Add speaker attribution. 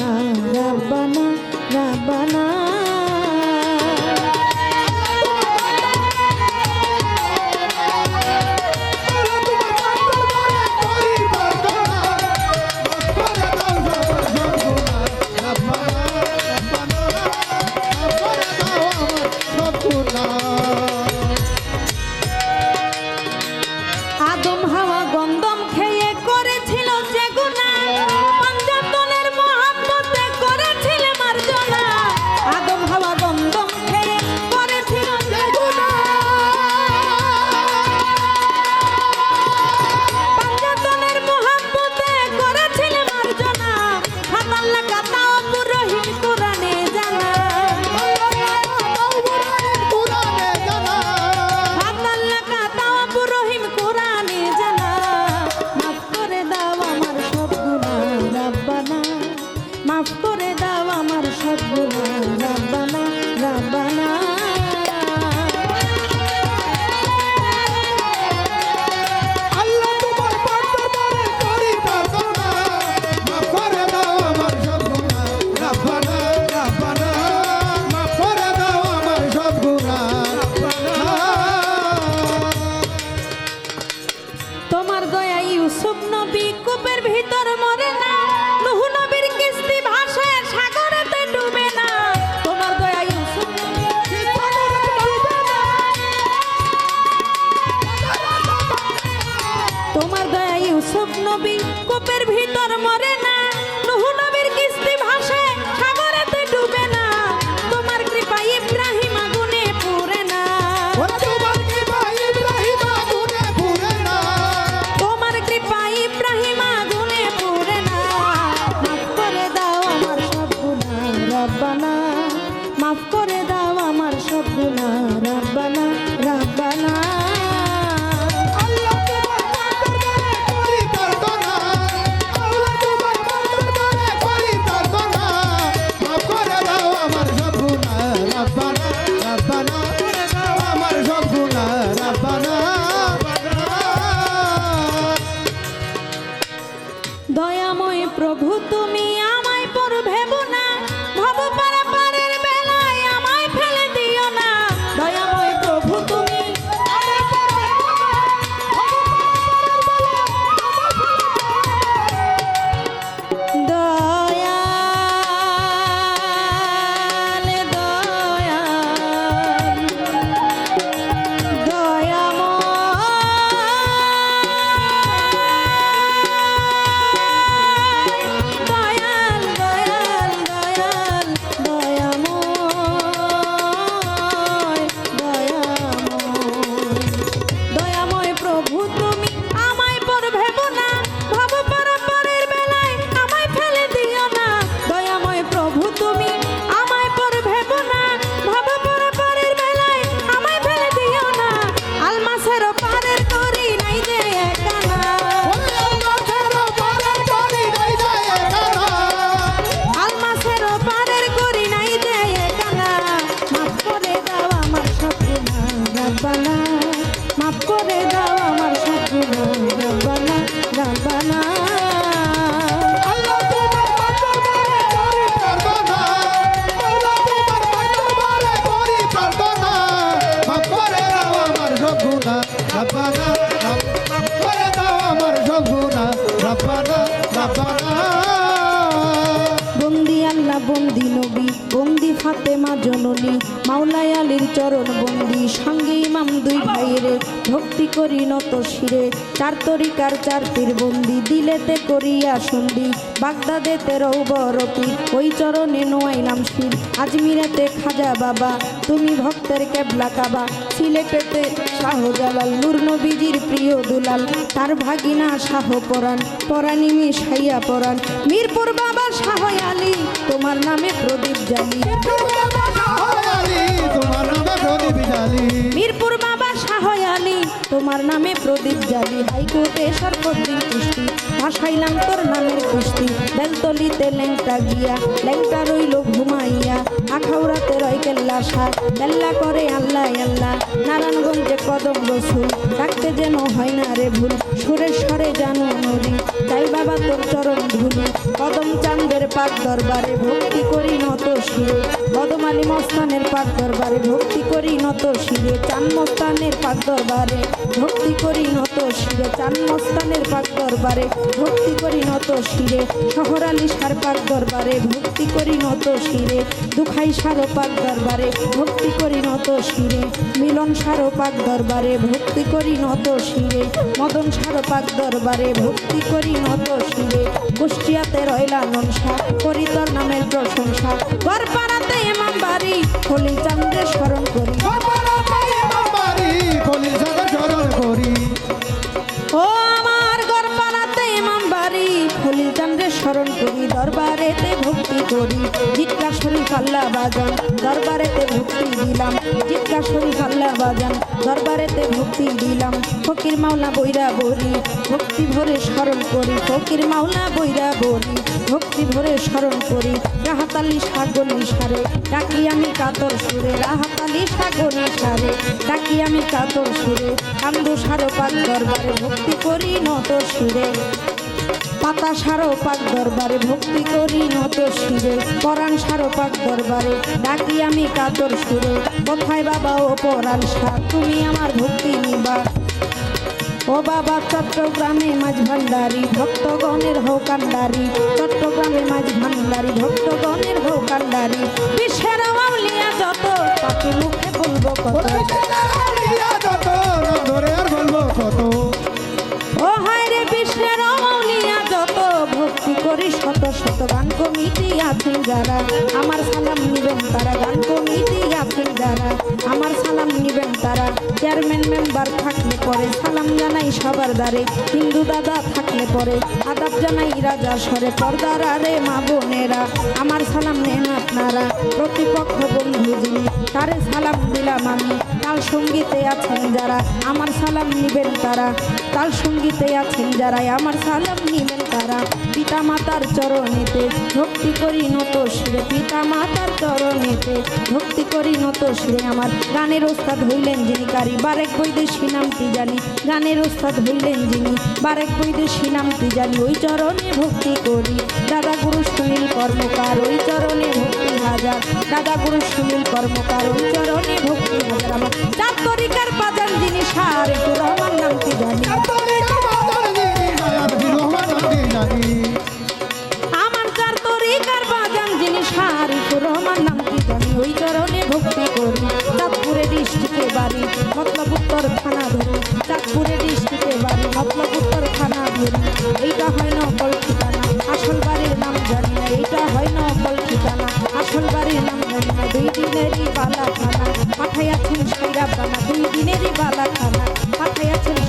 Speaker 1: না ভিতর মন দাও আমার সব গুনাহ রাব্বানা রব্বানা। রব্বানা
Speaker 2: মাফ করে
Speaker 1: বন্দি ফাতেমা জননী মাওলাই আলীর চরণ বন্দি, সঙ্গে দুই ভাইরে ভক্তি করি নত শিরে। দিলেতে করিয়া সন্ধি, বাগদাদেতে রৌবরপি ওই চরণে নোয়াইলাম শির। আজমিরাতে খাজা বাবা, তুমি ভক্তের কেবলা কাবা। সিলেটেতে শাহজালাল নূর নবীজির প্রিয় দুলাল। তার ভাগিনা শাহ পরাণ পরাণিমি সাইয়া পরাণ। মিরপুর বাবা শাহ আলী তোমার নামে প্রদীপ জালি। মিরপুর বাবা শাহ আলী তোমার নামে প্রদীপ জালি। হাইকোর্টে সর্বদিন কুস্তি ভাসাইলাম তোর নামের কুস্তি। বেলতলিতে ল্যাংটা গিয়া, ল্যাংটা রইল ঘুমাইয়া। আখাউড়াতে রয় কেল্লা সার কেল্লা করে আল্লাহ আল্লাহ। নারায়ণগঞ্জে কদম রসুল, ডাকতে যেন হয় না রে ভুল। সুরে সরে জানো নদী তাই বাবা তোর চরণ ধুলি। কদম চান্দের পাক দরবারে ভক্তি করি নত শিরে কদম আলী মস্তানের পাক দরবারে, ভক্তি করি নত শিরে চান মস্তানের পাক দরবারে, ভক্তি করি নত শিরে চান মস্তানের পাক দরবারে, ভক্তি করি নত শিরে শহর আলী সার পাক দরবারে, ভক্তি করি নত শিরে দুখাই সারো পাক দরবারে, ভক্তি করি নত শিরে মিলন সারো পাক দরবারে, ভক্তি করি নত শিরে মদন সারো পাক দরবারে, ভক্তি করি নত শিরে কুষ্টিয়াতে রয়লা ননসা করি নামের প্রশংসা। গড়পাড়াতে এমাম বাড়ি হলি চান্দ্রের স্মরণ করি। চান্দ্রের স্মরণ করি, দরবারেতে ভক্তি করি। জিজ্ঞা শরীফ আল্লাহ বাজান, দরবারেতে ভক্তি দিলাম। জিজ্ঞা শরীফ আল্লাহ বাজান, দরবারেতে ভক্তি দিলাম। ফকির মাওলা বৈরা বলি, ভক্তি ভরে স্মরণ করি। ফকির মাওলা বৈরা বলি, ভক্তি ভরে স্মরণ করি। রাহাতালি সাগনি সারে ডাকি আমি কাতর সুরে। রাহাতালি সাগনি সারে ডাকি আমি কাতর সুরে। কান্দু সারো পাক দরবারে, ভক্তি করি নত সুরে। পাতা সারো পাক দরবারে, ভক্তি করি নত শিরে। পরাণ সারো পাক দরবারে, ডাকি আমি কাতর সুরে। কোথায় বাবা ও পরাণ সার, তুমি আমার ভক্তি নিবা ও বাবা, চট্টগ্রামে মাঝ ভান্ডারি, ভক্তগণের হো কান্ডারি চট্টগ্রামে মাঝ ভান্ডারি, ভক্তগণের হো কান্ডারি বিশ্বের আউলিয়া যত তাকে মুখে বলব কত।
Speaker 2: ধরে
Speaker 1: বর্তমান কমিটি? আছেন যারা, আমার সালাম নিবেন তারা। গান কমিটি আছেন যারা, আমার সালাম নিবেন তারা। চেয়ারম্যান মেম্বার থাকলে পরে সালাম জানাই সবার দ্বারে। হিন্দু দাদা থাকলে পরে আদাব জানাই রাজা সরে পর্দার আরে মা বোনেরা, আমার সালাম নেন আপনারা। প্রতিপক্ষ বন্ধু যিনি, তারে সালাম দিলাম আমি। তাল সঙ্গীতে আছেন যারা, আমার সালাম নিবেন তারা। তাল সঙ্গীতে আছেন যারা, আমার সালাম নিবেন তারা। পিতা মাতার চরণেতে ভক্তি করি নত শিরে পিতা মাতার চরণেতে, ভক্তি করি নত শিরে আমার গানের ওস্তাদ হইলেন যিনি কারি। বারেক বৈদেশী নামটি জানি? গানের ওস্তাদ হইলেন যিনি। বারেক বৈদেশী নামটি জানি? ওই চরণে ভক্তি করি। দাদা গুরু সুনীল কর্মকার, ওই চরণে ভক্তি হাজার। দাদা গুরু সুনীল কর্মকার, ওই চরণে ভক্তি হাজার। আমার চার তরিকার বাজান যিনি সার রহমান নামটি জানি
Speaker 2: জানি?
Speaker 1: বাড়ি, মতলব উত্তর থানা ধরি। চাঁদপুরে ডিস্ট্রিক্টে বাড়ি, মতলব উত্তর থানা ধরি। এইটা হয় না অকল ঠিকানা, আসল বাড়ির নাম জানি না। এইটা হয় না অকল ঠিকানা, আসল বাড়ির নাম জানি না। দুই দিনেরই বালা খানা পাঠাইয়াছেন সৈরা বানা দুই দিনেরই বালা খানা মাথায় সৈরা